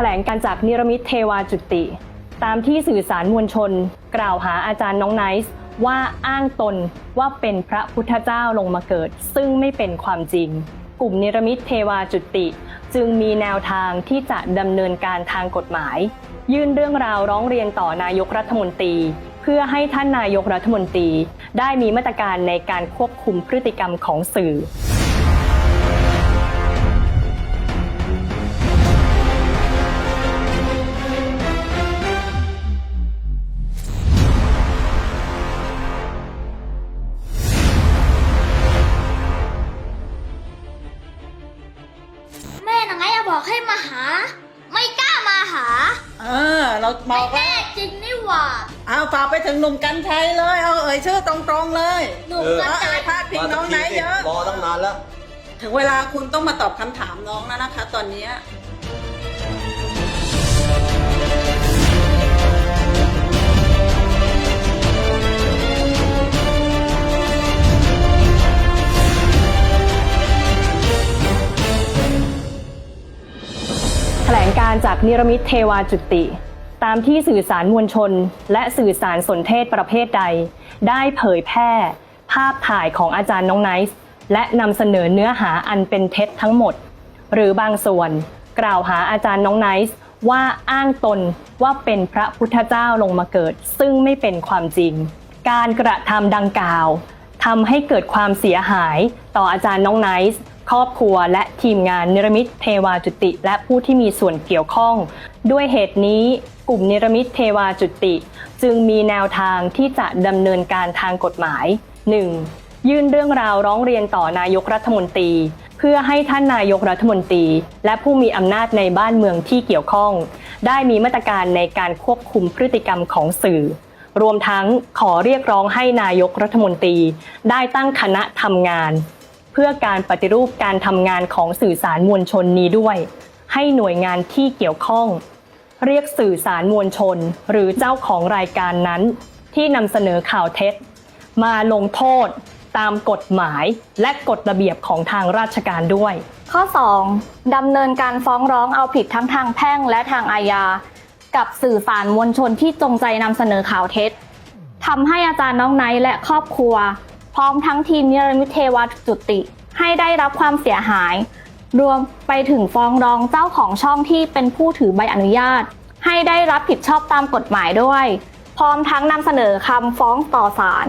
แถลงการจากนิรมิตเทวาจุติ ตามที่สื่อสารมวลชน กล่าวหาอาจารย์น้องไนซ์ว่าอ้างตนว่าเป็นพระพุทธเจ้าลงมาเกิด ซึ่งไม่เป็นความจริง กลุ่มนิรมิตเทวาจุติ จึงมีแนวทางที่จะดำเนินการทางกฎหมาย ยื่นเรื่องราวร้องเรียนต่อนายกรัฐมนตรี เพื่อให้ท่านนายกรัฐมนตรี ได้มีมาตรการในการควบคุมพฤติกรรมของสื่อ บอกให้มาหา ไม่กล้ามาหา เออ เราบอกแม่แล้วจริงนี่หว่าเอาฝากไปถึงหนุ่มกัญชัยเลย เอาเอ่ยชื่อตรงๆเลยหนุ่มเออกระเอาจาเอ่ยยพาดพิงน้องไหนเยอะรอตั้งนานแล้ว ถึงเวลาคุณต้องมาตอบคำถามน้องแล้วนะคะ ตอนเนี้ จากนิรมิตเทวาจุติ ตามที่สื่อสารมวลชน และสื่อสารสนเทศประเภทใด ได้เผยแพร่ ภาพถ่ายของอาจารย์น้องไนซ์และนำเสนอเนื้อหาอันเป็นเท็จทั้งหมด หรือบางส่วน กล่าวหาอาจารย์น้องไนซ์ว่าอ้างตนว่าเป็นพระพุทธเจ้าลงมาเกิด ซึ่งไม่เป็นความจริง การกระทำดังกล่าวทำให้เกิดความเสียหายต่ออาจารย์น้องไนซ์ ครอบครัว และทีมงานนิรมิตเทวาจุติ และผู้ที่มีส่วนเกี่ยวข้อง ด้วยเหตุนี้กลุ่มนิรมิตเทวาจุติ จึงมีแนวทางที่จะดำเนินการทางกฎหมาย 1. ยื่นเรื่องราวร้องเรียนต่อนายกรัฐมนตรี เพื่อให้ท่านนายกรัฐมนตรี และผู้มีอำนาจในบ้านเมืองที่เกี่ยวข้อง ได้มีมาตรการในการควบคุมพฤติกรรมของสื่อรวมทั้งขอเรียกร้องให้นายกรัฐมนตรี ได้ตั้งคณะทำงาน พื่อการปฏิรูปการทำงานของสื่อสารมวลชนนี้ด้วย ให้หน่วยงานที่เกี่ยวข้อง เรียกสื่อสารมวลชน หรือเจ้าของรายการนั้น ที่นำเสนอข่าวเท็จ มาลงโทษ ตามกฎหมายและกฎระเบียบของทางราชการด้วย ข้อ 2. ดำเนินการฟ้องร้องเอาผิดทั้งทางแพ่งและทางอาญากับสื่อสารมวลชนที่จงใจนำเสนอข่าวเท็จทำให้อาจารย์น้องไนท์และครอบครัว ร้อมทั้งทีมนิรมิตเทวาจุติ ให้ได้รับความเสียหาย รวมไปถึงฟ้องร้องเจ้าของช่องที่เป็นผู้ถือใบอนุญาต ให้ได้รับผิดชอบตามกฎหมายด้วย พร้อมทั้งนำเสนอคำฟ้องต่อศาล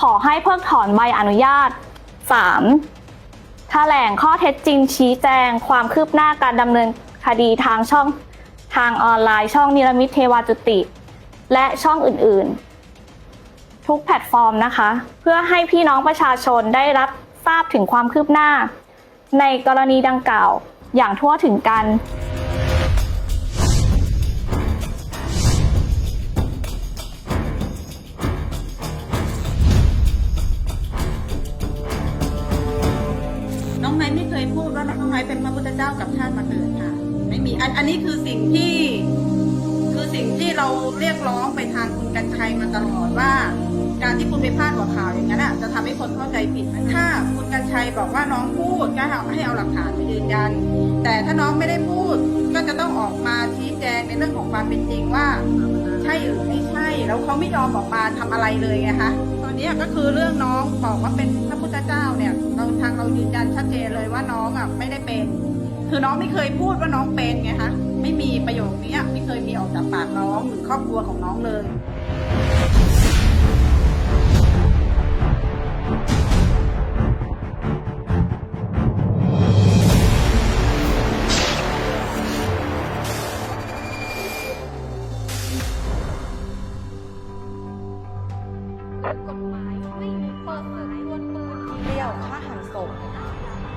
ขอให้เพิกถอนใบอนุญาต 3. แถลงข้อเท็จจริงชี้แจงความคืบหน้าการดำเนินคดีทางช่องทางออนไลน์ช่องนิรมิตเทวาจุติ และช่องอื่น ๆ ทุกแพลตฟอร์มนะคะ เพื่อให้พี่น้องประชาชนได้รับทราบถึงความคืบหน้า ในกรณีดังกล่าวอย่างทั่วถึงกันน้องไนท์ไม่เคยพูดว่าน้องไนท์เป็นพระพุทธเจ้ากับชาติมาเกิดค่ะ ไม่มีอันอันนี้คือสิ่งที่ สิ่งที่เราเรียกร้องไปทางคุณกัญชัยมาตลอดว่า การที่คุณไปพาดหัวข่าวอย่างนั้นอะจะทำให้คนเข้าใจผิดนะถ้าคุณกัญชัยบอกว่าน้องพูดก็ให้เอาหลักฐานไปยืนยัน แต่ถ้าน้องไม่ได้พูดก็จะต้องออกมาชี้แจงในเรื่องของความเป็นจริงว่า ใช่หรือไม่ใช่แล้วเขาไม่ยอมออกมาทำอะไรเลยไงคะตอนนี้ก็คือเรื่องน้องบอกว่าเป็นพระพุทธเจ้าเนี่ยเราทางเรายืนยันชัดเจนเลยว่าน้องอะไม่ได้เป็น คือน้องไม่เคยพูดว่าน้องเป็นไงคะ โยคนี้ไม่เคยมีออกจากปากน้องหรือครอบครัวของน้องเลย กฎหมายไม่เปิดเผยวนปืนเปรี้ยวฆ่าหันศพ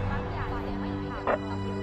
บางอย่างยังไม่ผ่านระเบียบ